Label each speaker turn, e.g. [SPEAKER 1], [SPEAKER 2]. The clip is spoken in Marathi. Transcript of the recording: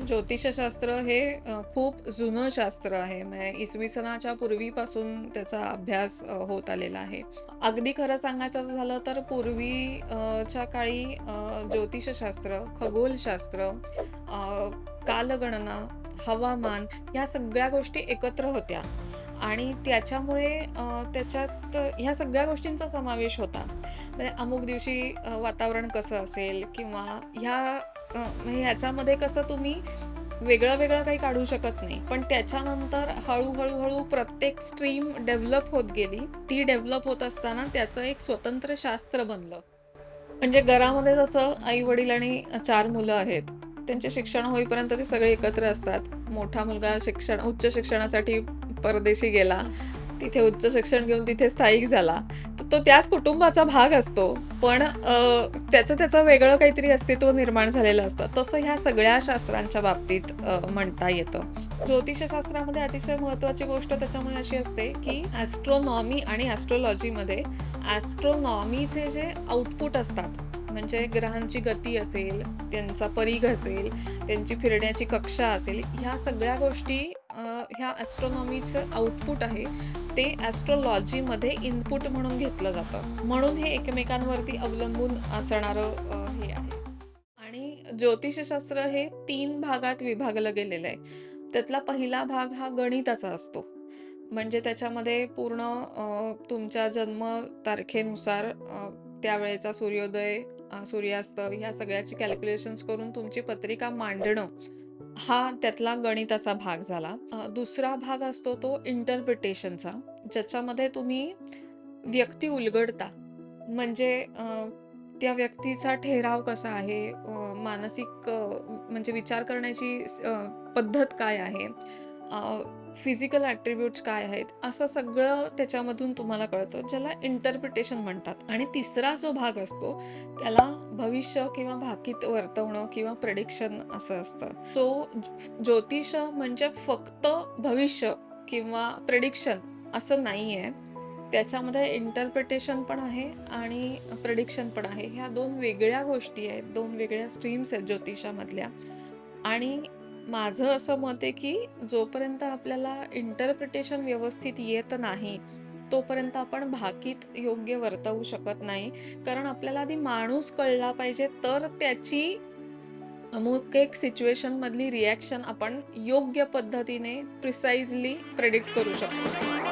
[SPEAKER 1] ज्योतिषशास्त्र हे अ, खूप जुनं शास्त्र आहे. म्हणजे इसवी सनाच्या पूर्वीपासून त्याचा अभ्यास अ, होत आलेला आहे. अगदी खरं सांगायचं झालं तर पूर्वी अ, च्या काळी अ, ज्योतिषशास्त्र खगोलशास्त्र अ, कालगणना हवामान ह्या सगळ्या गोष्टी एकत्र होत्या. आणि त्याच्यामुळे अ, त्याच्यात ह्या सगळ्या गोष्टींचा समावेश होता. म्हणजे अमुक दिवशी अ, वातावरण कसं असेल किंवा ह्या ह्याच्यामध्ये कसं तुम्ही वेगळं वेगळं काही काढू शकत नाही. पण त्याच्यानंतर हळूहळू हळू प्रत्येक स्ट्रीम डेव्हलप होत गेली. ती डेव्हलप होत असताना त्याचं एक स्वतंत्र शास्त्र बनलं. म्हणजे घरामध्ये जसं आई वडील आणि चार मुलं आहेत त्यांचे शिक्षण होईपर्यंत ते सगळे एकत्र असतात. मोठा मुलगा शिक्षण उच्च शिक्षणासाठी परदेशी गेला तिथे उच्च शिक्षण घेऊन तिथे स्थायिक झाला. तो त्याच कुटुंबाचा भाग असतो. पण त्याचं त्याचं वेगळं काहीतरी अस्तित्व निर्माण झालेलं असतं. तसं ह्या सगळ्या शास्त्रांच्या बाबतीत म्हणता येतं. ज्योतिषशास्त्रामध्ये अतिशय महत्त्वाची गोष्ट त्याच्यामुळे अशी असते की ॲस्ट्रॉनॉमी आणि ॲस्ट्रोलॉजीमध्ये ॲस्ट्रॉनॉमीचे जे आउटपुट असतात म्हणजे ग्रहांची गती असेल त्यांचा परीघ असेल त्यांची फिरण्याची कक्षा असेल ह्या सगळ्या गोष्टी ह्या ॲस्ट्रॉनॉमीचं आउटपुट आहे ते ॲस्ट्रॉलॉजीमध्ये इनपुट म्हणून घेतलं जातं. म्हणून हे एकमेकांवरती अवलंबून असणारं हे आहे. आणि ज्योतिषशास्त्र हे तीन भागात विभागलं गेलेलं आहे. त्यातला पहिला भाग हा गणिताचा असतो. म्हणजे त्याच्यामध्ये पूर्ण तुमच्या जन्म तारखेनुसार त्यावेळेचा सूर्योदय सूर्यास्त ह्या सगळ्याची कॅल्क्युलेशन्स करून तुमची पत्रिका मांडणं हा त्यातला गणिताचा भाग झाला. दुसरा भाग असतो तो इंटरप्रिटेशनचा ज्याच्यामध्ये तुम्ही व्यक्ती उलगडता. म्हणजे त्या व्यक्तीचा ठेराव कसा आहे? मानसिक म्हणजे विचार करण्याची पद्धत काय आहे? फिजिकल ॲट्रिब्यूट्स काय आहेत असं सगळं त्याच्यामधून तुम्हाला कळतं ज्याला इंटरप्रिटेशन म्हणतात. आणि तिसरा जो भाग असतो त्याला भविष्य किंवा भाकीत वर्तवणं किंवा प्रेडिक्शन असं असतं. तो ज्योतिष म्हणजे फक्त भविष्य किंवा प्रेडिक्शन असं नाही आहे त्याच्यामध्ये इंटरप्रिटेशन पण आहे आणि प्रेडिक्शन पण आहे. ह्या दोन वेगळ्या गोष्टी आहेत दोन वेगळ्या स्ट्रीम्स आहेत ज्योतिषामधल्या. आणि माझं असं मत आहे की जोपर्यंत आपल्याला इंटरप्रिटेशन व्यवस्थित येत नाही तोपर्यंत आपण भाकीत योग्य वर्तवू शकत नाही. कारण आपल्याला आधी माणूस कळला पाहिजे तर त्याची अमुक एक सिच्युएशनमधली रिॲक्शन आपण योग्य पद्धतीने प्रिसाइजली प्रेडिक्ट करू शकतो.